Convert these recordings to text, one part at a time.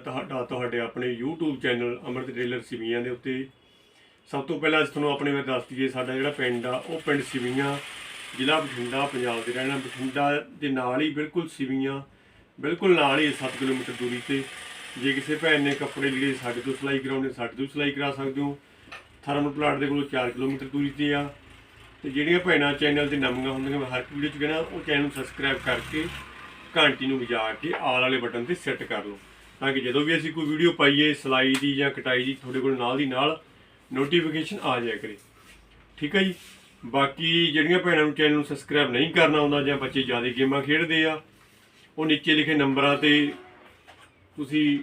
ਤੁਹਾਡਾ ਤੁਹਾਡੇ ਆਪਣੇ YouTube channel Amrit trailer Siviyan ਦੇ ਉੱਤੇ। ਸਭ ਤੋਂ ਪਹਿਲਾਂ ਅਸੀਂ ਤੁਹਾਨੂੰ ਆਪਣੇ ਬਾਰੇ ਦੱਸ ਦਈਏ, ਸਾਡਾ ਜਿਹੜਾ ਪਿੰਡ ਆ, ਉਹ ਪਿੰਡ ਸਿਵੀਆਂ, ਜ਼ਿਲ੍ਹਾ ਬਠਿੰਡਾ, ਪੰਜਾਬ ਦੇ ਰਹਿਣਾ ਬਠਿੰਡਾ ਦੇ ਨਾਲ ਹੀ ਬਿਲਕੁਲ ਸਿਵੀਆਂ, ਬਿਲਕੁਲ ਨਾਲ ਹੀ 7 ਕਿਲੋਮੀਟਰ ਦੂਰੀ ਤੇ। ਜੇ ਕਿਸੇ ਭੈਣ ਨੇ ਕੱਪੜੇ ਲੀੜੇ ਸਾਡੇ ਤੋਂ ਸਿਲਾਈ ਕਰਾਉਣੇ, ਸਾਡੇ ਤੋਂ ਸਿਲਾਈ ਕਰਾ ਸਕਦੇ ਹੋ। ਥਰਮਲ ਪਲਾਟ ਦੇ ਕੋਲੋਂ 4 ਕਿਲੋਮੀਟਰ ਦੂਰੀ ਤੇ ਆ। ਤੇ ਜਿਹੜੀਆਂ ਭੈਣਾਂ ਚੈਨਲ ਤੇ ਨਵੀਆਂ ਹੁੰਦੀਆਂ, ਮੈਂ ਹਰ ਵੀਡੀਓ 'ਚ ਕਹਿਣਾ, ਉਹ ਚੈਨਲ ਨੂੰ ਸਬਸਕ੍ਰਾਈਬ ਕਰਕੇ ਘੰਟੀ ਨੂੰ ਵਜਾ ਕੇ ਆਲ ਵਾਲੇ ਬਟਨ ਤੇ ਸੈੱਟ ਕਰ ਲਓ। ਤਾਂ ਕਿ ਜਦੋਂ ਵੀ ਅਸੀਂ ਕੋਈ ਵੀਡੀਓ ਪਾਈਏ, ਸਿਲਾਈ ਦੀ ਜਾਂ ਕਟਾਈ ਦੀ, ਤੁਹਾਡੇ ਕੋਲ ਨਾਲ ਦੀ ਨਾਲ ਨੋਟੀਫਿਕੇਸ਼ਨ ਆ ਜਾਇਆ ਕਰੇ। ਠੀਕ ਹੈ ਜੀ? ਬਾਕੀ ਜਿਹੜੀਆਂ ਭੈਣਾਂ ਨੂੰ ਚੈਨਲ ਨੂੰ ਸਬਸਕ੍ਰਾਈਬ ਨਹੀਂ ਕਰਨਾ ਆਉਂਦਾ ਜਾਂ ਬੱਚੇ ਜ਼ਿਆਦਾ ਗੇਮਾਂ ਖੇਡਦੇ ਆ, ਉਹ ਨੀਚੇ ਲਿਖੇ ਨੰਬਰਾਂ ਤੇ ਤੁਸੀਂ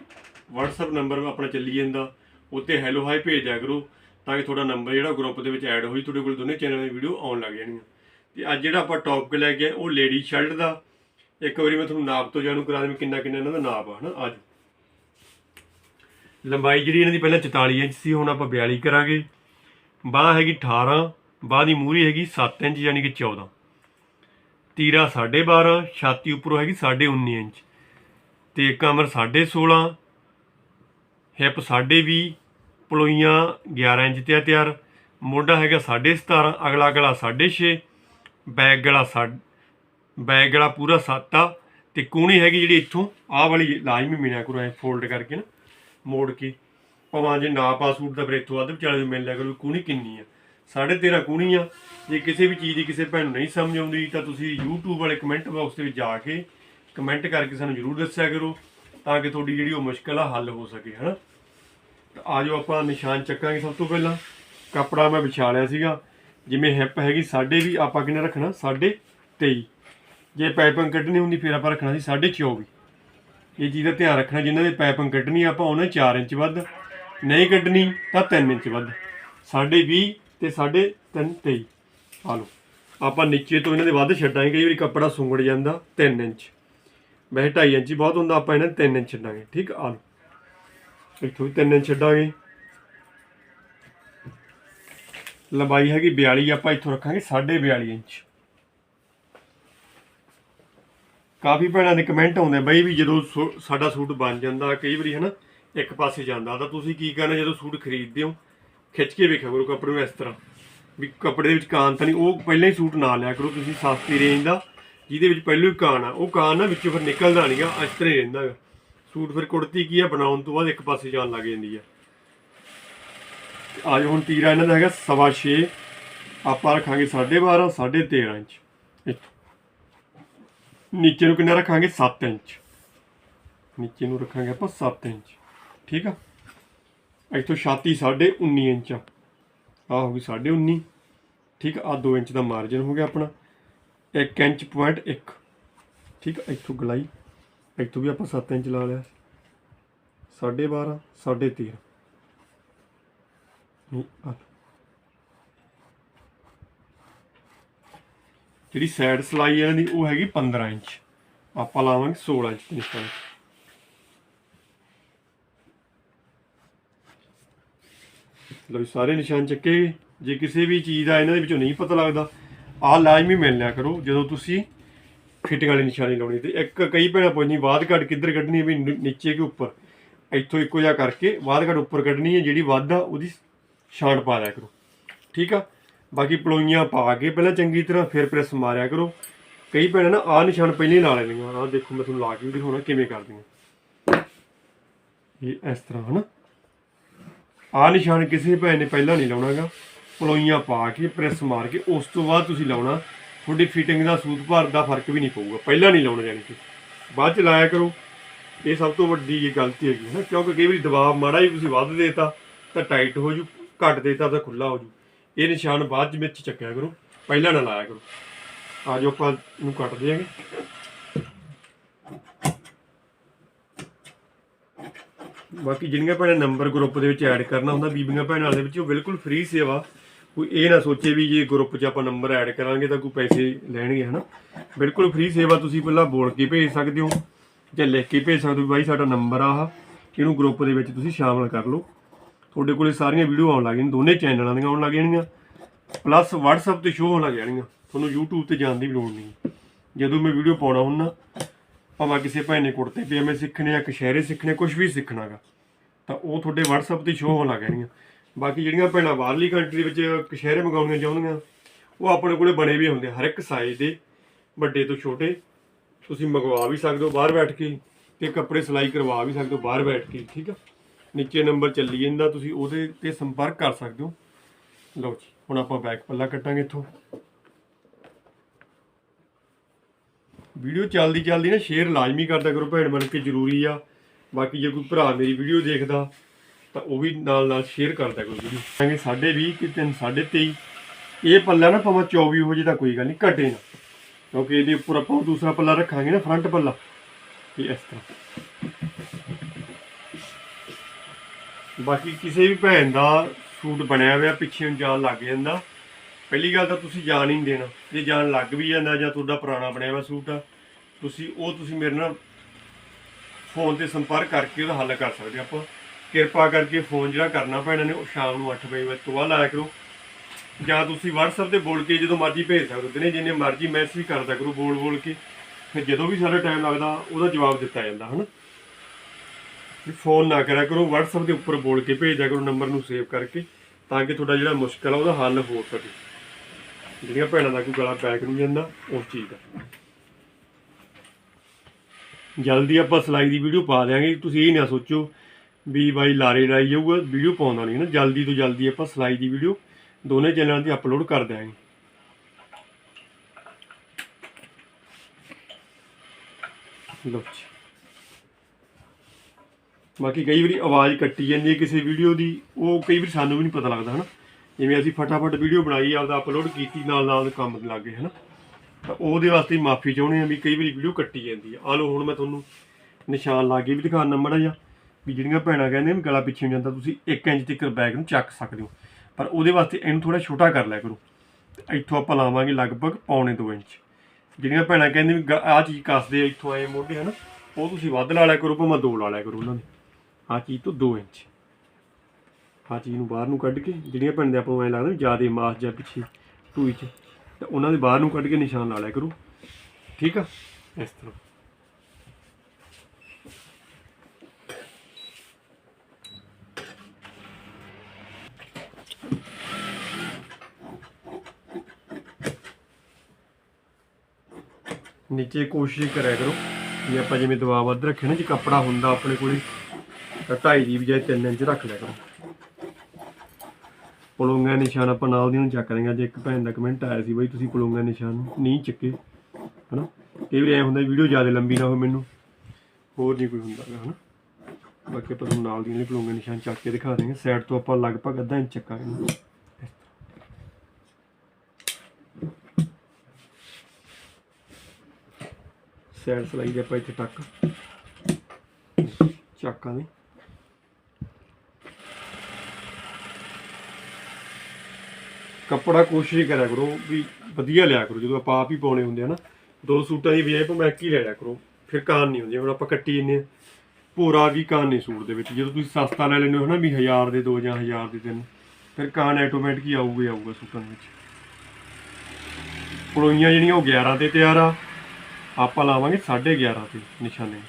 WhatsApp ਨੰਬਰ ਆਪਣਾ ਚੱਲੀ ਜਾਂਦਾ, ਉੱਤੇ ਹੈਲੋ ਹਾਈ ਭੇਜ ਦਿਆ ਕਰੋ ਤਾਂ ਕਿ ਤੁਹਾਡਾ ਨੰਬਰ ਜਿਹੜਾ ਗਰੁੱਪ ਦੇ ਵਿੱਚ ਐਡ ਹੋਈ ਤੁਹਾਡੇ ਕੋਲ ਦੋਨੇ ਚੈਨਲ ਦੀ ਵੀਡੀਓ ਆਉਣ ਲੱਗ ਜਾਣੀਆਂ। ਤੇ ਅੱਜ ਜਿਹੜਾ ਆਪਾਂ ਟੌਪਿਕ ਲੈ ਕੇ ਆਏ, ਉਹ ਲੇਡੀ ਸ਼ਰਟ ਦਾ। ਇੱਕ ਵਾਰੀ ਮੈਂ ਤੁਹਾਨੂੰ ਨਾਪ ਤੋਂ ਜਾਣੂ ਕਰਾ ਦੇਵਾਂ ਕਿੰਨਾ ਕਿੰਨਾ ਇਹਨਾਂ ਦਾ ਨਾਪ ਆ, ਹਨਾ, ਅੱਜ। ਲੰਬਾਈ ਜਿਹੜੀ ਇਹਨਾਂ ਦੀ ਪਹਿਲਾਂ 44 ਇੰਚ ਸੀ, ਹੁਣ ਆਪਾਂ 42 ਕਰਾਂਗੇ। ਬਾਹ ਹੈਗੀ 18 ਬਾਹ ਦੀ ਮੂਰੀ ਹੈਗੀ 7 ਇੰਚ ਯਾਨੀ ਕਿ 14 ਤੀਰਾ 12.5 ਛਾਤੀ ਉੱਪਰੋਂ ਹੈਗੀ 19.5 ਇੰਚ। ਤੇ ਕਮਰ 16.5 ਹਿਪ 20.5 ਪਲੋਈਆਂ 11 ਇੰਚ ਤੇ ਤਿਆਰ। ਮੋਢਾ ਹੈਗਾ 17.5 ਅਗਲਾ ਗਲਾ 6.5 ਬੈਕ ਗਲਾ 7 ਬੈਕ ਗਲਾ ਪੂਰਾ 7 ਆ। ਤੇ ਕੂਣੀ ਹੈਗੀ ਜਿਹੜੀ ਇੱਥੋਂ, ਆਹ ਵਾਲੀ ਲਾਜ਼ਮੀ ਮਿਲਿਆ ਕਰੋ, ਐ ਫੋਲਡ ਕਰਕੇ ਨਾ। ਮੋੜ ਕੇ ਭਾਵਾਂ ਜੇ ਨਾ ਪਾ ਸੂਟ ਦਾ ਫਿਰ ਇੱਥੋਂ ਵੱਧ ਵਿਚਾਲੇ ਨੂੰ ਮਿਲ ਲਿਆ ਕਰੋ ਕੂਣੀ ਕਿੰਨੀ ਆ। 13.5 ਕੂਣੀ ਆ। ਜੇ ਕਿਸੇ ਵੀ ਚੀਜ਼ ਦੀ ਕਿਸੇ ਭੈਣ ਨੂੰ ਨਹੀਂ ਸਮਝ ਆਉਂਦੀ ਤਾਂ ਤੁਸੀਂ YouTube ਵਾਲੇ ਕਮੈਂਟ ਬਾਕਸ ਦੇ ਵਿੱਚ ਜਾ ਕੇ ਕਮੈਂਟ ਕਰਕੇ ਸਾਨੂੰ ਜਰੂਰ ਦੱਸਿਆ ਕਰੋ ਤਾਂ ਕਿ ਤੁਹਾਡੀ ਜਿਹੜੀ ਉਹ ਮੁਸ਼ਕਲ ਆ ਹੱਲ ਹੋ ਸਕੇ, ਹਨਾ? ਤਾਂ ਆ ਜਾਓ ਆਪਾਂ, ਨਿਸ਼ਾਨ ਚੱਕਾਂਗੇ ਸਭ ਤੋਂ ਪਹਿਲਾਂ। ਕੱਪੜਾ ਮੈਂ ਵਿਛਾ ਲਿਆ ਸੀਗਾ। ਜਿਵੇਂ ਹਿੱਪ ਹੈਗੀ ਸਾਡੇ ਵੀ ਆਪਾਂ ਕਿੰਨੇ ਰੱਖਣਾ? ਸਾਡੇ 23 ਜੇ ਪਾਈਪਿੰਗ ਕੱਢਣੀ ਹੁੰਦੀ, ਫਿਰ ਆਪਾਂ ਰੱਖਣਾ ਸੀ ਸਾਡੇ 24 ਇਹ ਚੀਜ਼ ਦਾ ਧਿਆਨ ਰੱਖਣਾ, ਜਿਨ੍ਹਾਂ ਦੇ ਪਾਈਪਿੰਗ ਕੱਢਣੀ ਆਪਾਂ ਉਹਨਾਂ 4 ਇੰਚ ਵੱਧ, ਨਹੀਂ ਕੱਢਣੀ ਤਾਂ 3 ਇੰਚ ਵੱਧ। ਸਾਡੇ 20 ਤੇ ਸਾਡੇ 3 23 ਆ ਲਓ, ਆਪਾਂ ਨੀਚੇ ਤੋਂ ਇਹਨਾਂ ਦੇ ਵੱਧ ਛੱਡਾਂਗੇ, ਕਈ ਵਾਰੀ ਕੱਪੜਾ ਸੁੰਗੜ ਜਾਂਦਾ 3 ਇੰਚ। ਵੈਸੇ 2.5 ਇੰਚ ਹੀ ਬਹੁਤ ਹੁੰਦਾ, ਆਪਾਂ ਇਹਨਾਂ 3 ਇੰਚ ਛੱਡਾਂਗੇ, ਠੀਕ? ਆ ਲਓ, ਇੱਥੋਂ ਵੀ 3 ਇੰਚ ਛੱਡਾਂਗੇ। ਲੰਬਾਈ ਹੈਗੀ 42 ਆਪਾਂ ਇੱਥੋਂ ਰੱਖਾਂਗੇ 42.5 ਇੰਚ। ਕਾਫੀ ਭੈਣਾਂ ਦੇ ਕਮੈਂਟ ਆਉਂਦੇ ਬਈ ਵੀ ਜਦੋਂ ਸੂ- ਸਾਡਾ ਸੂਟ ਬਣ ਜਾਂਦਾ, ਕਈ ਵਾਰੀ ਹਨਾ, ਇੱਕ ਪਾਸੇ ਜਾਂਦਾ। ਤਾਂ ਤੁਸੀਂ ਕੀ ਕਰਨਾ ਜਦੋਂ ਸੂਟ ਖਰੀਦਦੇ ਹੋ? ਖਿੱਚ ਕੇ ਵੇਖਿਆ ਕਰੋ ਕੱਪੜੇ ਨੂੰ ਇਸ ਤਰ੍ਹਾਂ। ਵੀ ਕੱਪੜੇ ਦੇ ਵਿੱਚ ਕਾਨ ਤਾਂ ਨਹੀਂ, ਉਹ ਪਹਿਲਾਂ ਹੀ ਸੂਟ ਨਾ ਲਿਆ ਕਰੋ, ਤੁਸੀਂ ਸਸਤੀ ਰੇਂਜ ਦਾ, ਜਿਹਦੇ ਵਿੱਚ ਪਹਿਲਾਂ ਹੀ ਕਾਨ ਆ। ਉਹ ਕਾਨ ਨਾ ਵਿੱਚੋਂ ਫਿਰ ਨਿਕਲਦਾ ਨਹੀਂਗਾ ਇਸ ਤਰ੍ਹਾਂ ਹੀ ਰਹਿੰਦਾ ਗਾ। ਸੂਟ ਫਿਰ ਕੁੜਤੀ ਕੀ ਆ, ਬਣਾਉਣ ਤੋਂ ਬਾਅਦ ਇੱਕ ਪਾਸੇ ਜਾਣ ਲੱਗ ਜਾਂਦੀ ਆ। ਅੱਜ ਹੁਣ ਤੀਰਾ ਇਹਨਾਂ ਦਾ ਹੈਗਾ ਸਵਾ ਛੇ। ਆਪਾਂ ਰੱਖਾਂਗੇ 12.5 13.5 ਇੰਚ। ਨੀਚੇ ਨੂੰ ਕਿੰਨਾ ਰੱਖਾਂਗੇ? 7 ਇੰਚ। ਨੀਚੇ ਨੂੰ ਰੱਖਾਂਗੇ ਆਪਾਂ 7 ਇੰਚ। ਠੀਕ ਆ? ਇੱਥੋਂ ਛਾਤੀ 19.5 ਇੰਚ ਆ। ਆਹ ਹੋ ਗਈ 19.5 ਠੀਕ ਆ? 2 ਇੰਚ ਦਾ ਮਾਰਜਨ ਹੋ ਗਿਆ ਆਪਣਾ। 1 ਇੰਚ ਪੁਆਇੰਟ 1 ਠੀਕ ਆ? ਇੱਥੋਂ ਗਲਾਈ। ਇੱਥੋਂ ਵੀ ਆਪਾਂ 7 ਇੰਚ ਲਾ ਲਿਆ। 12.5 13.5 ਨਹੀਂ ਆ ਜਿਹੜੀ ਸਾਈਡ ਸਲਾਈ ਇਹਨਾਂ ਦੀ, ਉਹ ਹੈਗੀ 15 ਇੰਚ। ਆਪਾਂ ਲਾਵਾਂਗੇ 16 ਇੰਚ ਦੇ ਨਿਸ਼ਾਨ ਲਓ ਸਾਰੇ ਨਿਸ਼ਾਨ ਚੱਕੇ। ਗਏ। ਜੇ ਕਿਸੇ ਵੀ ਚੀਜ਼ ਦਾ ਇਹਨਾਂ ਦੇ ਵਿੱਚੋਂ ਨਹੀਂ ਪਤਾ ਲੱਗਦਾ ਆ ਲਾਜ਼ਮੀ ਮਿਲ ਲਿਆ ਕਰੋ, ਜਦੋਂ ਤੁਸੀਂ ਫਿਟਿੰਗ ਵਾਲੀ ਨਿਸ਼ਾਨੀ ਲਾਉਣੀ। ਤੇ ਇੱਕ ਕਈ ਭੈਣਾਂ ਪੁੱਛਣੀ ਬਾਅਦ ਕੱਢ ਕਿੱਧਰ ਕੱਢਣੀ ਹੈ ਵੀ ਨ- ਨੀਚੇ ਕਿ ਉੱਪਰ? ਇੱਥੋਂ ਇੱਕੋ ਜਿਹਾ ਕਰਕੇ ਬਾਅਦ ਕੱਢ ਉੱਪਰ ਕੱਢਣੀ ਹੈ, ਜਿਹੜੀ ਵੱਧ ਆ, ਉਹਦੀ ਛਾਂਟ ਪਾ ਲਿਆ ਕਰੋ। ਠੀਕ ਆ? ਬਾਕੀ ਪਲੋਈਆਂ ਪਾ ਕੇ ਪਹਿਲਾਂ ਚੰਗੀ ਤਰ੍ਹਾਂ ਫਿਰ ਪ੍ਰੈਸ ਮਾਰਿਆ ਕਰੋ। ਕਈ ਭੈਣਾਂ ਨਾ ਆਹ ਨਿਸ਼ਾਨ ਪਹਿਲਾਂ ਹੀ ਲਾ ਲੈਂਦੀਆਂ ਆਹ ਦੇਖੋ, ਮੈਂ ਤੁਹਾਨੂੰ ਲਾ ਕੇ ਵੀ ਦਿਖਾਉਣਾ ਕਿਵੇਂ ਕਰਦੀਆਂ। ਇਹ ਇਸ ਤਰ੍ਹਾਂ ਹਨਾ। ਆਹ ਨਿਸ਼ਾਨ ਕਿਸੇ ਭੈਣ ਨੇ ਪਹਿਲਾਂ ਨਹੀਂ ਲਾਉਣਾਗਾ। ਪਲੋਈਆਂ ਪਾ ਕੇ ਪ੍ਰੈਸ ਮਾਰ ਕੇ ਉਸ ਤੋਂ ਬਾਅਦ ਤੁਸੀਂ ਲਾਉਣਾ। ਤੁਹਾਡੀ ਫਿਟਿੰਗ ਦਾ, ਸੂਤ ਭਰ ਦਾ ਫ਼ਰਕ ਵੀ ਨਹੀਂ ਪਊਗਾ। ਪਹਿਲਾਂ ਨਹੀਂ ਲਾਉਣਾ ਜਾਨੀ ਕਿ। ਬਾਅਦ ਚ ਲਾਇਆ ਕਰੋ। ਇਹ ਸਭ ਤੋਂ ਵੱਡੀ ਇਹ ਗਲਤੀ ਹੈਗੀ ਹੈ ਨਾ। ਕਿਉਂਕਿ ਕਈ ਵਾਰੀ ਦਬਾਅ ਮਾੜਾ ਹੀ ਤੁਸੀਂ ਵੱਧ ਦੇਤਾ, ਤਾਂ ਟਾਈਟ ਹੋ ਜੂ ਘੱਟ ਦੇਤਾ ਤਾਂ ਖੁੱਲਾ ਹੋ ਜੂ ਇਹ ਨਿਸ਼ਾਨ ਬਾਅਦ ਚ ਵਿੱਚ ਚੱਕਿਆ ਕਰੋ, ਪਹਿਲਾਂ ਨਾ ਲਾਇਆ ਕਰੋ। ਆ ਜਾਓ, ਆਪਾਂ ਨੂੰ ਕੱਟ ਦਿਆਂਗੇ। ਬਾਕੀ ਜਿਹੜੀਆਂ ਭੈਣਾਂ ਨੰਬਰ ਗਰੁੱਪ ਦੇ ਵਿੱਚ ਐਡ ਕਰਨਾ ਹੁੰਦਾ, ਬੀਬੀਆਂ ਭੈਣਾਂ ਦੇ ਵਿੱਚ, ਉਹ ਬਿਲਕੁਲ ਫ੍ਰੀ ਸੇਵਾ। ਕੋਈ ਇਹ ਨਾ ਸੋਚੇ ਵੀ ਜੇ ਗਰੁੱਪ 'ਚ ਆਪਾਂ ਨੰਬਰ ਐਡ ਕਰਾਂਗੇ ਤਾਂ ਕੋਈ ਪੈਸੇ ਲੈਣਗੇ, ਹਨਾ? ਬਿਲਕੁਲ ਫ੍ਰੀ ਸੇਵਾ ਤੁਸੀਂ ਪਹਿਲਾਂ ਬੋਲ ਕੇ ਭੇਜ ਸਕਦੇ ਹੋ ਜਾਂ ਲਿਖ ਕੇ ਭੇਜ ਸਕਦੇ ਹੋ ਬਾਈ ਸਾਡਾ ਨੰਬਰ ਆ ਇਹਨੂੰ ਗਰੁੱਪ ਦੇ ਵਿੱਚ ਤੁਸੀਂ ਸ਼ਾਮਲ ਕਰ ਲਓ। ਤੁਹਾਡੇ ਕੋਲੇ ਸਾਰੀਆਂ ਵੀਡੀਓ ਆਉਣ ਲੱਗ ਜਾਣੀਆਂ ਦੋਨੇ ਚੈਨਲਾਂ ਦੀਆਂ ਆਉਣ ਲੱਗ ਜਾਣਗੀਆਂ ਪਲੱਸ WhatsApp ਤੇ ਸ਼ੋਅ ਹੋਣ ਲੱਗ ਜਾਣਗੀਆਂ। ਤੁਹਾਨੂੰ YouTube ਤੇ ਜਾਣ ਦੀ ਵੀ ਲੋੜ ਨਹੀਂ। ਜਦੋਂ ਮੈਂ ਵੀਡੀਓ ਪਾਉਣਾ ਹੁੰਦਾ, ਭਾਵੇਂ ਕਿਸੇ ਭੈਣ ਨੇ ਕੁੜਤੇ ਪਜਾਮੇ ਸਿੱਖਣੇ ਆ ਕਸ਼ਹਿਰੇ ਸਿੱਖਣੇ ਕੁਝ ਵੀ ਸਿੱਖਣਾਗਾ ਤਾਂ ਉਹ ਤੁਹਾਡੇ WhatsApp ਤੇ ਸ਼ੋਅ ਹੋਣ ਲੱਗ ਜਾਣਗੀਆਂ। ਬਾਕੀ ਜਿਹੜੀਆਂ ਭੈਣਾਂ ਬਾਹਰਲੀ ਕੰਟਰੀ ਵਿੱਚ ਕਸ਼ਹਿਰੇ ਮੰਗਾਉਣੀਆਂ ਚਾਹੁੰਦੀਆਂ, ਉਹ ਆਪਣੇ ਕੋਲੇ ਬਣੇ ਵੀ ਹੁੰਦੇ ਹਰ ਇੱਕ ਸਾਈਜ਼ ਦੇ, ਵੱਡੇ ਤੋਂ ਛੋਟੇ। ਤੁਸੀਂ ਮੰਗਵਾ ਵੀ ਸਕਦੇ ਹੋ ਬਾਹਰ ਬੈਠ ਕੇ ਤੇ ਕੱਪੜੇ ਸਿਲਾਈ ਕਰਵਾ ਵੀ ਸਕਦੇ ਹੋ ਬਾਹਰ ਬੈਠ ਕੇ, ਠੀਕ ਆ? ਨੀਚੇ ਨੰਬਰ ਚੱਲੀ ਜਾਂਦਾ, ਤੁਸੀਂ ਉਹਦੇ ਤੇ ਸੰਪਰਕ ਕਰ ਸਕਦੇ ਹੋ। ਲਓ ਜੀ, ਹੁਣ ਆਪਾਂ ਬੈਕ ਪੱਲਾ ਕੱਟਾਂਗੇ ਇੱਥੋਂ। ਵੀਡੀਓ ਚੱਲਦੀ ਚੱਲਦੀ ਨਾ ਸ਼ੇਅਰ ਲਾਜ਼ਮੀ ਕਰਦਾ ਕਰੋ ਭੈਣ ਬਣ ਕੇ, ਜ਼ਰੂਰੀ ਆ। ਬਾਕੀ ਜੇ ਕੋਈ ਭਰਾ ਮੇਰੀ ਵੀਡੀਓ ਦੇਖਦਾ, ਤਾਂ ਉਹ ਵੀ ਨਾਲ ਨਾਲ ਸ਼ੇਅਰ ਕਰਦਾ ਕਰੋ ਵੀਡੀਓ। ਕਹਿੰਗੇ 20.5 ਕਿ 3 23 ਇਹ ਪੱਲਾ ਨਾ ਭਾਵੇਂ 24 ਹੋ ਜੇ ਤਾਂ ਕੋਈ ਗੱਲ ਨਹੀਂ, ਘਟੇ ਨਾ। ਕਿਉਂਕਿ ਇਹਦੇ ਉੱਪਰ ਆਪਾਂ ਦੂਸਰਾ ਪੱਲਾ ਰੱਖਾਂਗੇ ਨਾ ਫਰੰਟ ਪੱਲਾ। ਇਹ ਇਸ ਤਰ੍ਹਾਂ। ਬਾਕੀ ਕਿਸੇ ਵੀ ਭੈਣ ਦਾ ਸੂਟ ਬਣਿਆ ਹੋਇਆ, ਪਿੱਛੇ ਨੂੰ ਜਾਣ ਲੱਗ ਜਾਂਦਾ। ਪਹਿਲੀ ਗੱਲ ਤਾਂ ਤੁਸੀਂ ਜਾਣ ਹੀ ਨਹੀਂ ਦੇਣਾ। ਜੇ ਜਾਣ ਲੱਗ ਵੀ ਜਾਂਦਾ ਜਾਂ ਤੁਹਾਡਾ ਪੁਰਾਣਾ ਬਣਿਆ ਹੋਇਆ ਸੂਟ ਆ, ਤੁਸੀਂ ਉਹ ਤੁਸੀਂ ਮੇਰੇ ਨਾਲ ਫੋਨ ਤੇ ਸੰਪਰਕ ਕਰਕੇ ਉਹਦਾ ਹੱਲ ਕਰ ਸਕਦੇ ਆਪਾਂ। ਕਿਰਪਾ ਕਰਕੇ ਫੋਨ ਜਿਹੜਾ ਕਰਨਾ ਪੈਣਾ ਨੇ, ਉਹ ਸ਼ਾਮ ਨੂੰ 8 ਵਜੇ ਤੋਂ ਬਾਅਦ ਲਾਇਆ ਕਰੋ। ਜਾਂ ਤੁਸੀਂ WhatsApp ਤੇ ਬੋਲ ਕੇ ਜਦੋਂ ਮਰਜ਼ੀ ਭੇਜ ਸਕਦੇ ਨੇ ਜਿੰਨੇ ਮਰਜ਼ੀ ਮੈਸੇਜ ਕਰਦਾ ਕਰੋ ਬੋਲ ਬੋਲ ਕੇ। ਫਿਰ ਜਦੋਂ ਵੀ ਸਾਡਾ ਟਾਈਮ ਲੱਗਦਾ, ਉਹਦਾ ਜਵਾਬ ਦਿੱਤਾ ਜਾਂਦਾ, ਹਨਾ? ਵੀ ਫੋਨ ਨਾ ਕਰਿਆ ਕਰੋ, WhatsApp ਦੇ ਉੱਪਰ ਬੋਲ ਕੇ ਭੇਜ ਦਿਆ ਕਰੋ, ਨੰਬਰ ਨੂੰ ਸੇਵ ਕਰਕੇ, ਤਾਂ ਕਿ ਤੁਹਾਡਾ ਜਿਹੜਾ ਮੁਸ਼ਕਲ ਆ, ਉਹਦਾ ਹੱਲ ਹੋ ਸਕੇ। ਜਿਹੜੀਆਂ ਭੈਣਾਂ ਦਾ ਕੋਈ ਗਲਾ ਬੈਕ ਨਹੀਂ ਜਾਂਦਾ ਉਸ ਚੀਜ਼ ਦਾ ਜਲਦੀ ਆਪਾਂ ਸਲਾਈ ਦੀ ਵੀਡੀਓ ਪਾ ਦਿਆਂਗੇ। ਤੁਸੀਂ ਇਹ ਨਾ ਸੋਚੋ ਵੀ ਬਾਈ ਲਾਰੇ ਲਾਈ ਜਾਊਗਾ ਵੀਡੀਓ ਪਾਉਣ ਵਾਲੀ ਹੈ ਨਾ। ਜਲਦੀ ਤੋਂ ਜਲਦੀ ਆਪਾਂ ਸਲਾਈ ਦੀ ਵੀਡੀਓ ਦੋਨੇ ਚੈਨਲਾਂ ਤੇ ਅਪਲੋਡ ਕਰ ਦਿਆਂਗੇ। ਲਓ ਜੀ। ਬਾਕੀ ਕਈ ਵਾਰੀ ਆਵਾਜ਼ ਕੱਟੀ ਜਾਂਦੀ ਹੈ ਕਿਸੇ ਵੀਡੀਓ ਦੀ, ਉਹ ਕਈ ਵਾਰੀ ਸਾਨੂੰ ਵੀ ਨਹੀਂ ਪਤਾ ਲੱਗਦਾ, ਹਨਾ? ਜਿਵੇਂ ਅਸੀਂ ਫਟਾਫਟ ਵੀਡੀਓ ਬਣਾਈ, ਆਪਦਾ ਅਪਲੋਡ ਕੀਤੀ ਨਾਲ ਨਾਲ ਕੰਮ ਲੱਗ ਗਏ, ਹਨਾ? ਤਾਂ ਉਹਦੇ ਵਾਸਤੇ ਮਾਫੀ ਚਾਹੁੰਦੇ ਆ ਵੀ ਕਈ ਵਾਰੀ ਵੀਡੀਓ ਕੱਟੀ ਜਾਂਦੀ ਹੈ। ਆ ਲਓ, ਹੁਣ ਮੈਂ ਤੁਹਾਨੂੰ ਨਿਸ਼ਾਨ ਲਾ ਕੇ ਵੀ ਦਿਖਾਉਣਾ ਮੜਾ ਜਾ ਵੀ ਜਿਹੜੀਆਂ ਭੈਣਾਂ ਕਹਿੰਦੇ ਵੀ ਗਲਾ ਪਿੱਛੇ ਨੂੰ ਜਾਂਦਾ, ਤੁਸੀਂ 1 ਇੰਚ ਤੱਕ ਬੈਗ ਨੂੰ ਚੱਕ ਸਕਦੇ ਹੋ। ਪਰ ਉਹਦੇ ਵਾਸਤੇ ਇਹਨੂੰ ਥੋੜਾ ਛੋਟਾ ਕਰ ਲਿਆ ਕਰੋ। ਤੇ ਇੱਥੋਂ ਆਪਾਂ ਲਾਵਾਂਗੇ ਲਗਭਗ ਪੌਣੇ 2 ਇੰਚ। ਜਿਹੜੀਆਂ ਭੈਣਾਂ ਕਹਿੰਦੇ ਵੀ ਆਹ ਚੀਜ਼ ਕੱਸਦੇ ਆ, ਇੱਥੋਂ ਆਏ ਮੋਢੇ, ਹਨਾ? ਉਹ ਤੁਸੀਂ ਵੱਧ ਲਾ ਲਿਆ ਕਰੋ, ਭਾਵੇਂ ਦੋ ਲਾ ਲਿਆ ਕਰੋ ਉਹਨਾਂ ਦੇ। ਆਹ ਚੀਜ਼ ਤੋਂ 2 ਇੰਚ। ਆਹ ਚੀਜ਼ ਨੂੰ ਬਾਹਰ ਨੂੰ ਕੱਢ ਕੇ, ਜਿਹੜੀਆਂ ਭੈਣ ਦੇ ਆਪਾਂ ਨੂੰ ਐਂ ਲੱਗਦਾ ਵੀ ਮਾਸ ਜਾਂ ਪਿੱਛੇ ਟੂਈ ਚ ਤਾਂ ਉਹਨਾਂ ਦੇ ਬਾਹਰ ਨੂੰ ਕੱਢ ਕੇ ਨਿਸ਼ਾਨ ਲਾ ਲਿਆ ਕਰੋ। ਠੀਕ ਆ? ਇਸ ਤਰ੍ਹਾਂ। ਨੀਚੇ ਕੋਸ਼ਿਸ਼ ਕਰਿਆ ਕਰੋ ਜੇ ਆਪਾਂ ਜਿਵੇਂ ਦਬਾਅ ਵੱਧ ਰੱਖੇ ਨਾ, ਜੇ ਕੱਪੜਾ ਹੁੰਦਾ ਆਪਣੇ ਕੋਲੇ ਢਾਈ ਦੀ ਬਜਾਏ 3 ਇੰਚ ਰੱਖ ਲਿਆ ਕਰੋ। ਪਲੋਂਗਾ ਨਿਸ਼ਾਨ ਆਪਾਂ ਨਾਲ ਦੀ ਨੂੰ ਚੱਕ ਲਾਂਗੇ। ਜੇ ਇੱਕ ਭੈਣ ਦਾ ਕਮੈਂਟ ਆਇਆ ਸੀ ਬਈ ਤੁਸੀਂ ਪਲੋਂਗਾ ਨਿਸ਼ਾਨ ਨਹੀਂ ਚੱਕੇ ਹਨਾ? ਇਹ ਵੀ ਐ ਹੁੰਦਾ ਵੀਡੀਓ ਜ਼ਿਆਦਾ ਲੰਬੀ ਨਾ ਹੋਵੇ ਮੈਨੂੰ ਹੋਰ ਨਹੀਂ ਕੋਈ ਹੁੰਦਾ ਗਾ, ਹਨਾ? ਬਾਕੀ ਆਪਾਂ ਤੁਹਾਨੂੰ ਨਾਲ ਦੀ ਨਾਲ ਪਲੋਂਗਾ ਨਿਸ਼ਾਨ ਚੱਕ ਕੇ ਦਿਖਾ ਦੇਵਾਂਗੇ ਸਾਈਡ ਤੋਂ ਆਪਾਂ ਲਗਭਗ ਅੱਧਾ ਇੰਚ ਚੱਕਾਂਗੇ। ਸਾਈਡ ਸਲਾਈ ਦੇ ਆਪਾਂ ਇੱਥੇ ਟੱਕ ਚੱਕਾਂਗੇ। ਕੱਪੜਾ ਕੋਸ਼ਿਸ਼ ਕਰਿਆ ਕਰੋ ਵੀ ਵਧੀਆ ਲਿਆ ਕਰੋ, ਜਦੋਂ ਆਪਾਂ ਆਪ ਹੀ ਪਾਉਣੇ ਹੁੰਦੇ ਆ ਨਾ, ਦੋ ਸੂਟਾਂ ਦੀ ਬਜਾਏ ਭਾਵੇਂ ਇੱਕ ਹੀ ਲੈ ਲਿਆ ਕਰੋ, ਫਿਰ ਕਾਨ ਨਹੀਂ ਹੁੰਦੀ, ਹੁਣ ਆਪਾਂ ਕੱਟੀ ਜੰਨੇ ਭੋਰਾ ਵੀ ਕਾਨ ਨਹੀਂ ਸੂਟ ਦੇ ਵਿੱਚ, ਜਦੋਂ ਤੁਸੀਂ ਸਸਤਾ ਲੈ ਲੈਂਦੇ ਹੋ ਨਾ ਵੀ 1000 ਦੇ ਦੋ ਜਾਂ 1000 ਦੇ ਤਿੰਨ, ਫਿਰ ਕਾਨ ਆਟੋਮੈਟਿਕ ਹੀ ਆਊਗਾ ਆਊਗਾ ਸੂਟਾਂ ਵਿੱਚ। ਪੜੋਈਆਂ ਜਿਹੜੀਆਂ ਉਹ 11 ਤੇ ਤਿਆਰ ਆ, ਆਪਾਂ ਲਾਵਾਂਗੇ 11.5 ਤੇ ਨਿਸ਼ਾਨੇ।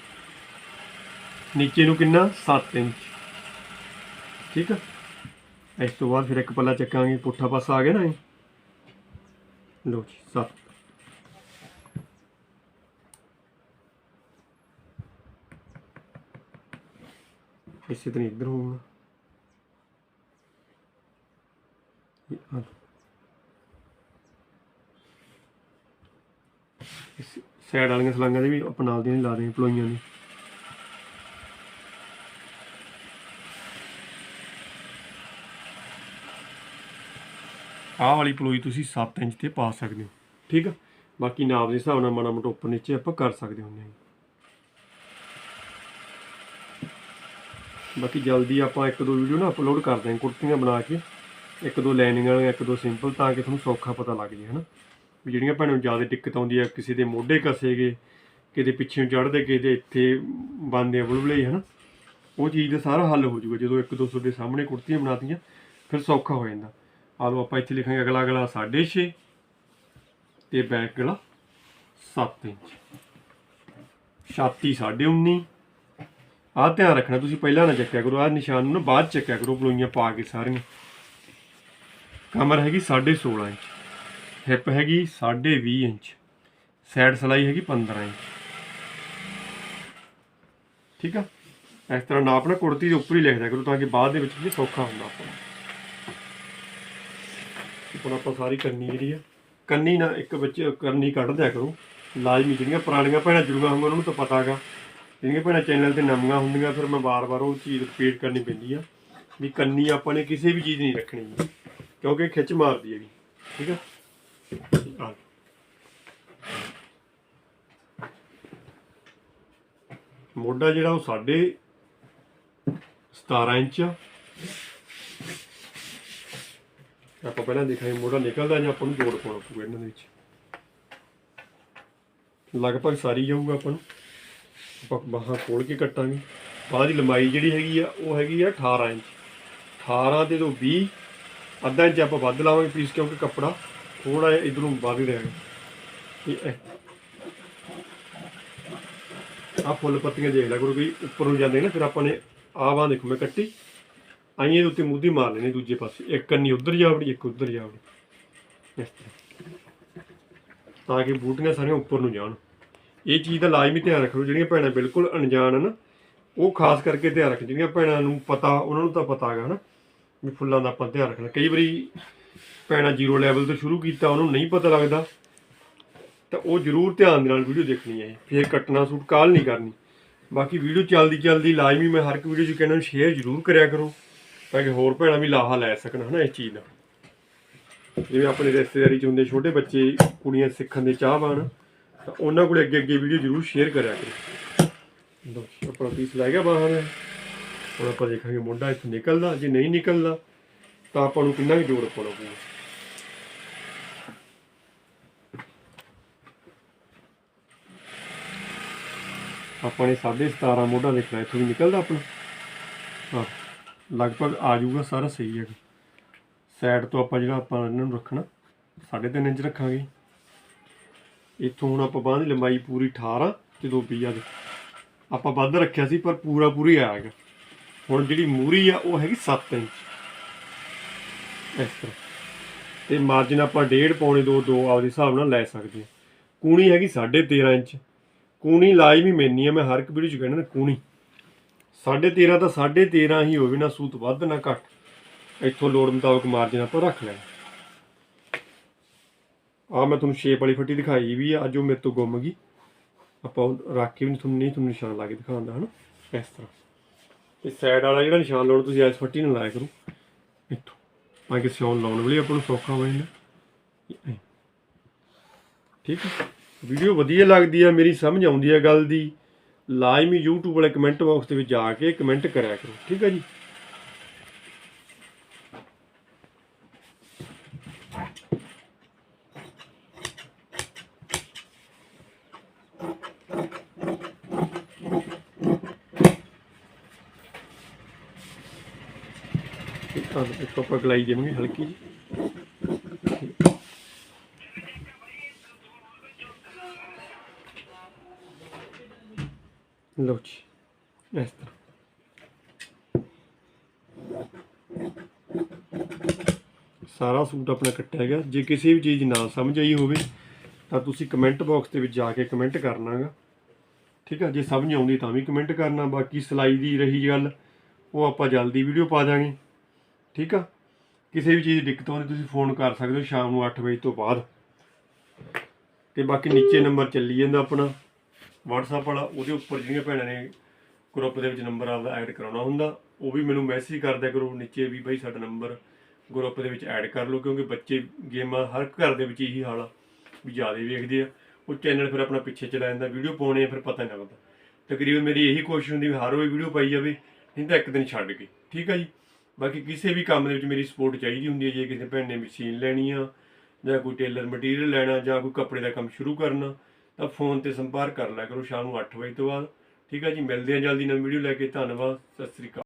ਨੀਚੇ ਨੂੰ ਕਿੰਨਾ? 7 ਇੰਚ। ਠੀਕ ਆ? ਇਸ ਤੋਂ ਬਾਅਦ ਫਿਰ ਇੱਕ ਪੱਲਾ ਚੱਕਾਂਗੇ, ਪੁੱਠਾ ਪਾਸਾ ਆ ਗਿਆ ਨਾ ਇਹ। ਲਓ ਜੀ 7 ਇਸੇ ਤਰ੍ਹਾਂ ਇੱਧਰ ਹੋਊਗਾ। ਇਹ ਆ। ਸਾਈਡ ਵਾਲੀਆਂ ਸਲਾਂਗਾਂ ਦੇ ਵੀ ਆਪਾਂ ਨਾਲ ਦੀਆਂ ਨਹੀਂ ਲਾ ਰਹੇ ਪਲੋਈਆਂ ਦੀ ਆਹ ਵਾਲੀ ਪਲੋਈ ਤੁਸੀਂ 7 ਇੰਚ ਤੇ ਪਾ ਸਕਦੇ ਹੋ। ਠੀਕ ਆ? ਬਾਕੀ ਨਾਪ ਦੇ ਹਿਸਾਬ ਨਾਲ ਮਾੜਾ ਮੋਟਾ ਉੱਪਰ ਨੀਚੇ ਆਪਾਂ ਕਰ ਸਕਦੇ ਹੁੰਦੇ ਹਾਂ ਬਾਕੀ ਜਲਦੀ ਆਪਾਂ ਇੱਕ ਦੋ ਵੀਡੀਓ ਨਾ ਅਪਲੋਡ ਕਰ ਦਾਂਗੇ ਕੁੜਤੀਆਂ ਬਣਾ ਕੇ। ਇੱਕ ਦੋ ਲਾਈਨਿੰਗ ਵਾਲੀਆਂ, ਇੱਕ ਦੋ ਸਿੰਪਲ ਤਾਂ ਕਿ ਤੁਹਾਨੂੰ ਸੌਖਾ ਪਤਾ ਲੱਗ ਜੇ ਹਨਾ? ਵੀ ਜਿਹੜੀਆਂ ਭੈਣਾਂ ਨੂੰ ਜ਼ਿਆਦਾ ਦਿੱਕਤ ਆਉਂਦੀ ਆ, ਕਿਸੇ ਦੇ ਮੋਢੇ ਕਸੇਗੇ ਕਿਤੇ ਪਿੱਛੇ ਨੂੰ ਚੜ੍ਹਦੇ, ਕਿਤੇ ਇੱਥੇ ਬੰਦੇ ਬੁਲਬੁਲੇ ਹਨਾ? ਉਹ ਚੀਜ਼ ਦਾ ਸਾਰਾ ਹੱਲ ਹੋ ਜਾਊਗਾ ਜਦੋਂ ਇੱਕ ਦੋ ਤੁਹਾਡੇ ਸਾਹਮਣੇ ਕੁੜਤੀਆਂ ਬਣਾਤੀਆਂ, ਫਿਰ ਸੌਖਾ ਹੋ ਜਾਂਦਾ। ਆ ਲਓ ਆਪਾਂ ਇੱਥੇ ਲਿਖਾਂਗੇ ਅਗਲਾ ਗਲਾ 6.5 ਤੇ ਬੈਕ ਗਲਾ 7 ਇੰਚ। ਛਾਤੀ 19.5 ਆਹ ਧਿਆਨ ਰੱਖਣਾ, ਤੁਸੀਂ ਪਹਿਲਾਂ ਨਾ ਚੱਕਿਆ ਕਰੋ, ਆਹ ਨਿਸ਼ਾਨ ਨੂੰ ਨਾ ਬਾਅਦ 'ਚ ਚੱਕਿਆ ਕਰੋ ਪਲੋਈਆਂ ਪਾ ਕੇ ਸਾਰੀਆਂ। ਕਮਰ ਹੈਗੀ 16.5 ਇੰਚ, ਹਿੱਪ ਹੈਗੀ 20.5 ਇੰਚ, ਸਾਈਡ ਸਲਾਈ ਹੈਗੀ 15 ਇੰਚ। ਠੀਕ ਆ? ਇਸ ਤਰ੍ਹਾਂ ਨਾਪ ਨਾ ਕੁੜਤੀ ਦੇ ਉੱਪਰ ਹੀ ਲਿਖ ਦਿਆ ਕਰੋ ਤਾਂ ਕਿ ਬਾਅਦ ਦੇ ਵਿੱਚ ਵੀ ਸੌਖਾ ਹੁੰਦਾ ਆਪਾਂ ਹੁਣ ਆਪਾਂ ਸਾਰੀ ਕੰਨੀ ਜਿਹੜੀ ਆ, ਕੰਨੀ ਨਾ ਇੱਕ ਬੱਚੇ ਕੰਨੀ ਕੱਢ ਦਿਆ ਕਰੋ। ਲਾਜ਼ਮੀ ਜਿਹੜੀਆਂ ਪੁਰਾਣੀਆਂ ਭੈਣਾਂ ਜੁੜੀਆਂ ਹੋਈਆਂ, ਉਹਨਾਂ ਨੂੰ ਤਾਂ ਪਤਾ ਹੈਗਾ ਜਿਹੜੀਆਂ ਭੈਣਾਂ ਚੈਨਲ ਤੇ ਨਵੀਆਂ ਹੁੰਦੀਆਂ, ਫਿਰ ਮੈਂ ਵਾਰ-ਵਾਰ ਉਹ ਚੀਜ਼ ਰਿਪੀਟ ਕਰਨੀ ਪੈਂਦੀ ਆ ਵੀ ਕੰਨੀ ਆਪਾਂ ਨੇ ਕਿਸੇ ਵੀ ਚੀਜ਼ ਨਹੀਂ ਰੱਖਣੀ। ਕਿਉਂਕਿ ਖਿੱਚ ਮਾਰਦੀ ਹੈਗੀ। ਠੀਕ ਆ? ਮੋਢਾ ਜਿਹੜਾ ਉਹ ਸਾਡੇ 17 ਇੰਚ ਆ। ਆਪਾਂ ਪਹਿਲਾਂ ਦੇਖਾਂਗੇ ਮੋਢਾ ਨਿਕਲਦਾ ਜਾਂ ਆਪਾਂ ਨੂੰ ਜੋੜ ਪਾਉਣਾ ਪਊਗਾ ਇਹਨਾਂ ਦੇ ਵਿੱਚ। ਲਗਭਗ ਸਾਰੀ ਜਾਊਗਾ ਆਪਾਂ ਨੂੰ। ਆਪਾਂ ਬਾਹਾਂ ਖੋਲ ਕੇ ਕੱਟਾਂਗੇ। ਬਾਹਾਂ ਦੀ ਲੰਬਾਈ ਜਿਹੜੀ ਹੈਗੀ ਆ, ਉਹ ਹੈਗੀ ਆ 18 ਇੰਚ। 18 ਤੇ ਤੋਂ 20 ਅੱਧਾ ਇੰਚ ਆਪਾਂ ਵੱਧ ਲਾਵਾਂਗੇ ਪੀਸ ਕਿਉਂਕਿ ਕੱਪੜਾ ਥੋੜਾ ਜਿਹਾ ਇਧਰੋਂ ਵੱਧ ਰਹੇਗਾ ਠੀਕ ਹੈ। ਆ ਫੁੱਲ ਪੱਤੀਆਂ ਦੇਖ ਲਿਆ ਕਰੋ ਕਿ ਉੱਪਰ ਨੂੰ ਜਾਂਦੇ ਨੇ, ਫਿਰ ਆਪਾਂ ਨੇ ਆਹ ਬਾਂਹ ਦੇਖੋ ਮੈਂ ਕੱਟੀ। ਆਈਏ ਦੇ ਉੱਤੇ ਮੁੱਦੀ ਮਾਰ ਲੈਣੀ ਦੂਜੇ ਪਾਸੇ। ਇੱਕ ਕੰਨੀ ਉਧਰ ਜਾਵੜੀ, ਇੱਕ ਉਧਰ ਜਾਵੜੀ। ਇਸ ਤਰ੍ਹਾਂ। ਤਾਂ ਕਿ ਬੂਟੀਆਂ ਸਾਰੀਆਂ ਉੱਪਰ ਨੂੰ ਜਾਣ। ਇਹ ਚੀਜ਼ ਦਾ ਲਾਜ਼ਮੀ ਧਿਆਨ ਰੱਖੋ, ਜਿਹੜੀਆਂ ਭੈਣਾਂ ਬਿਲਕੁਲ ਅਣਜਾਣ ਹਨ, ਉਹ ਖਾਸ ਕਰਕੇ ਧਿਆਨ ਰੱਖ ਜਿਹੜੀਆਂ ਭੈਣਾਂ ਨੂੰ ਪਤਾ, ਉਹਨਾਂ ਨੂੰ ਤਾਂ ਪਤਾ ਹੈਗਾ ਹਨਾ, ਵੀ ਫੁੱਲਾਂ ਦਾ ਆਪਾਂ ਧਿਆਨ ਰੱਖਣਾ। ਕਈ ਵਾਰੀ ਭੈਣਾਂ ਜ਼ੀਰੋ ਲੈਵਲ ਤੋਂ ਸ਼ੁਰੂ ਕੀਤਾ, ਉਹਨੂੰ ਨਹੀਂ ਪਤਾ ਲੱਗਦਾ, ਤਾਂ ਉਹ ਜ਼ਰੂਰ ਧਿਆਨ ਦੇ ਨਾਲ ਵੀਡੀਓ ਦੇਖਣੀ ਹੈ। ਫਿਰ ਕੱਟਣਾ ਸੂਟ ਕਾਲ ਨਹੀਂ ਕਰਨੀ। ਬਾਕੀ ਵੀਡੀਓ ਚੱਲਦੀ ਚੱਲਦੀ ਲਾਜ਼ਮੀ ਮੈਂ ਹਰ ਇੱਕ ਵੀਡੀਓ 'ਚ ਕਹਿੰਦਾ ਸ਼ੇਅਰ ਜ਼ਰੂਰ ਕਰਿਆ ਕਰੋ। ਤਾਂ ਕਿ ਹੋਰ ਭੈਣਾਂ ਵੀ ਲਾਹਾ ਲੈ ਸਕਣ ਹਨਾ ਇਸ ਚੀਜ਼ ਦਾ। ਜਿਵੇਂ ਆਪਣੇ ਰਿਸ਼ਤੇਦਾਰੀ 'ਚ ਹੁੰਦੇ ਛੋਟੇ ਬੱਚੇ ਕੁੜੀਆਂ ਸਿੱਖਣ ਦੇ ਚਾਹਵਾਨ, ਤਾਂ ਉਹਨਾਂ ਕੋਲ ਅੱਗੇ ਅੱਗੇ ਵੀਡੀਓ ਜ਼ਰੂਰ ਸ਼ੇਅਰ ਕਰਿਆ ਕਰੋ। ਲਓ ਆਪਣਾ ਪੀਸ ਲੈ ਗਿਆ ਬਾਹਰ। ਹੁਣ ਆਪਾਂ ਦੇਖਾਂਗੇ ਮੁੰਡਾ ਇੱਥੋਂ ਨਿਕਲਦਾ, ਜੇ ਨਹੀਂ ਨਿਕਲਦਾ, ਤਾਂ ਆਪਾਂ ਨੂੰ ਕਿੰਨਾ ਕੁ ਜ਼ੋਰ ਪਾਉਣਾ ਪਊਗਾ। ਆਪਾਂ ਨੇ 17.5 ਮੋਢਾ ਦੇਖਣਾ, ਇੱਥੋਂ ਵੀ ਨਿਕਲਦਾ ਆਪਣਾ। ਹਾਂ ਲਗਭਗ ਆ ਜਾਊਗਾ ਸਾਰਾ ਸਹੀ ਹੈਗਾ। ਸਾਈਡ ਤੋਂ ਆਪਾਂ ਜਿਹੜਾ ਆਪਾਂ ਇਹਨਾਂ ਨੂੰ ਰੱਖਣਾ 3.5 ਇੰਚ ਰੱਖਾਂਗੇ। ਇੱਥੋਂ ਹੁਣ ਆਪਾਂ ਬਾਂਹ ਦੀ ਲੰਬਾਈ ਪੂਰੀ 18 ਤੇ 2 ਪੀਆ ਦੇ ਆਪਾਂ ਵੱਧ ਰੱਖਿਆ ਸੀ, ਪਰ ਪੂਰਾ ਪੂਰੀ ਆਇਆ ਹੈਗਾ ਹੁਣ ਜਿਹੜੀ ਮੂਰੀ ਆ, ਉਹ ਹੈਗੀ 7 ਇੰਚ। ਇਸ ਤਰ੍ਹਾਂ। ਤੇ ਮਾਰਜਨ ਆਪਾਂ 1.5 ਪੌਣੇ 2 2 ਆਪਦੇ ਹਿਸਾਬ ਨਾਲ ਲੈ ਸਕਦੇ ਹਾਂ। ਕੂਣੀ ਹੈਗੀ 13.5 ਇੰਚ। ਕੂਣੀ ਲਾਜ਼ਮੀ ਮੈਨੀ ਆ, ਮੈਂ ਹਰ ਇੱਕ ਵੀਡੀਓ ਚ ਕਹਿੰਦਾ ਕੂਣੀ। 13.5 ਤਾਂ 13.5 ਹੀ ਹੋਵੇ ਨਾ, ਸੂਤ ਵੱਧ ਨਾ ਘੱਟ। ਇੱਥੋਂ ਲੋੜ ਮੁਤਾਬਕ ਮਾਰਜਨ ਆਪਾਂ ਰੱਖ ਲੈਣਾ। ਆ ਮੈਂ ਤੁਹਾਨੂੰ ਸ਼ੇਪ ਵਾਲੀ ਫੱਟੀ ਦਿਖਾਈ ਵੀ ਆ, ਅੱਜ ਉਹ ਮੇਰੇ ਤੋਂ ਗੁੰਮ ਗਈ। ਆਪਾਂ ਉਹ ਰੱਖ ਕੇ ਵੀ ਨਹੀਂ, ਤੁਹਾਨੂੰ ਨਹੀਂ, ਤੁਹਾਨੂੰ ਨਿਸ਼ਾਨ ਲਾ ਕੇ ਦਿਖਾਉਂਦਾ, ਹਨਾ? ਇਸ ਤਰ੍ਹਾਂ। ਤੇ ਸਾਈਡ ਵਾਲਾ ਜਿਹੜਾ ਨਿਸ਼ਾਨ ਲਾਉਣ, ਤੁਸੀਂ ਐਸ ਫੱਟੀ ਨਾਲ ਲਾਇਆ ਕਰੋ। ਇੱਥੋਂ। ਤਾਂ ਕਿ ਸਿਉਣ ਲਾਉਣ ਵੇਲੇ ਆਪਾਂ ਨੂੰ ਸੌਖਾ ਹੋ ਜਾਂਦਾ। ਠੀਕ ਹੈ। ਵੀਡੀਓ ਵਧੀਆ ਲੱਗਦੀ ਆ, ਮੇਰੀ ਸਮਝ ਆਉਂਦੀ ਆ ਗੱਲ ਦੀ। ਲਾਜ਼ਮੀ YouTube ਵਾਲੇ ਕਮੈਂਟ ਬਾਕਸ ਦੇ ਵਿੱਚ ਜਾ ਕੇ ਕਮੈਂਟ ਕਰਿਆ ਕਰੋ, ਠੀਕ ਹੈ ਜੀ? ਤਾਂ ਇੱਕ ਆਪਾਂ ਗਲਾਈ ਦੇਵਾਂਗੇ ਹਲਕੀ ਜੀ ਲਓ ਜੀ ਇਸ ਤਰ੍ਹਾਂ ਸਾਰਾ ਸੂਟ ਆਪਣਾ ਕੱਟਿਆ ਗਿਆ। ਜੇ ਕਿਸੇ ਵੀ ਚੀਜ਼ ਨਾ ਸਮਝ ਆਈ ਹੋਵੇ, ਤਾਂ ਤੁਸੀਂ ਕਮੈਂਟ ਬਾਕਸ ਦੇ ਵਿੱਚ ਜਾ ਕੇ ਕਮੈਂਟ ਕਰਨਾਗਾ ਠੀਕ ਆ? ਜੇ ਸਮਝ ਆਉਂਦੀ ਤਾਂ ਵੀ ਕਮੈਂਟ ਕਰਨਾ। ਬਾਕੀ ਸਿਲਾਈ ਦੀ ਰਹੀ ਗੱਲ, ਉਹ ਆਪਾਂ ਜਲਦੀ ਵੀਡੀਓ ਪਾ ਦਾਂਗੇ। ਠੀਕ ਆ? ਕਿਸੇ ਵੀ ਚੀਜ਼ ਦੀ ਦਿੱਕਤ ਆਉਂਦੀ, ਤੁਸੀਂ ਫੋਨ ਕਰ ਸਕਦੇ ਹੋ ਸ਼ਾਮ ਨੂੰ 8 ਵਜੇ ਤੋਂ ਬਾਅਦ। ਤੇ ਬਾਕੀ ਨੀਚੇ ਨੰਬਰ ਚੱਲੀ ਜਾਂਦਾ ਆਪਣਾ। WhatsApp ਵਾਲਾ, ਉਹਦੇ ਉੱਪਰ ਜਿਹੜੀਆਂ ਭੈਣਾਂ ਨੇ ਗਰੁੱਪ ਦੇ ਵਿੱਚ ਨੰਬਰ ਆਪਦਾ ਐਡ ਕਰਾਉਣਾ ਹੁੰਦਾ, ਉਹ ਵੀ ਮੈਨੂੰ ਮੈਸੇਜ ਕਰ ਕਰੋ ਨੀਚੇ ਵੀ ਬਈ ਸਾਡਾ ਨੰਬਰ ਗਰੁੱਪ ਦੇ ਵਿੱਚ ਐਡ ਕਰ ਲਓ, ਕਿਉਂਕਿ ਬੱਚੇ ਗੇਮਾਂ ਹਰ ਘਰ ਦੇ ਵਿੱਚ ਇਹੀ ਹਾਲ ਆ, ਵੀ ਜ਼ਿਆਦਾ ਵੇਖਦੇ ਆ। ਉਹ ਚੈਨਲ ਫਿਰ ਆਪਣਾ ਪਿੱਛੇ ਚਲਾ ਜਾਂਦਾ ਵੀਡੀਓ ਪਾਉਣੇ ਆ, ਫਿਰ ਪਤਾ ਨਹੀਂ ਲੱਗਦਾ। ਤਕਰੀਬਨ ਮੇਰੀ ਇਹੀ ਕੋਸ਼ਿਸ਼ ਹੁੰਦੀ ਵੀ ਹਰ ਰੋਜ਼ ਵੀਡੀਓ ਪਾਈ ਜਾਵੇ, ਨਹੀਂ ਤਾਂ ਇੱਕ ਦਿਨ ਛੱਡ ਕੇ। ਠੀਕ ਆ ਜੀ? ਬਾਕੀ ਕਿਸੇ ਵੀ ਕੰਮ ਦੇ ਵਿੱਚ ਮੇਰੀ ਸਪੋਰਟ ਚਾਹੀਦੀ ਹੁੰਦੀ ਹੈ ਜੇ ਕਿਸੇ ਭੈਣ ਨੇ ਮਸ਼ੀਨ ਲੈਣੀ ਆ, ਜਾਂ ਕੋਈ ਟੇਲਰ ਮਟੀਰੀਅਲ ਲੈਣਾ, ਜਾਂ ਕੋਈ ਕੱਪੜੇ ਦਾ ਕੰਮ ਸ਼ੁਰੂ ਕਰਨਾ ਤਾਂ ਫੋਨ ਤੇ ਸੰਪਰਕ ਕਰ ਲਿਆ ਕਰੋ ਸ਼ਾਮ ਨੂੰ 8 ਵਜੇ ਤੋਂ ਬਾਅਦ। ਠੀਕ ਆ ਜੀ, ਮਿਲਦੇ ਆ ਜਲਦੀ ਨਵੀਂ ਵੀਡੀਓ ਲੈ ਕੇ, ਧੰਨਵਾਦ, ਸਤਿ ਸ੍ਰੀ ਅਕਾਲ।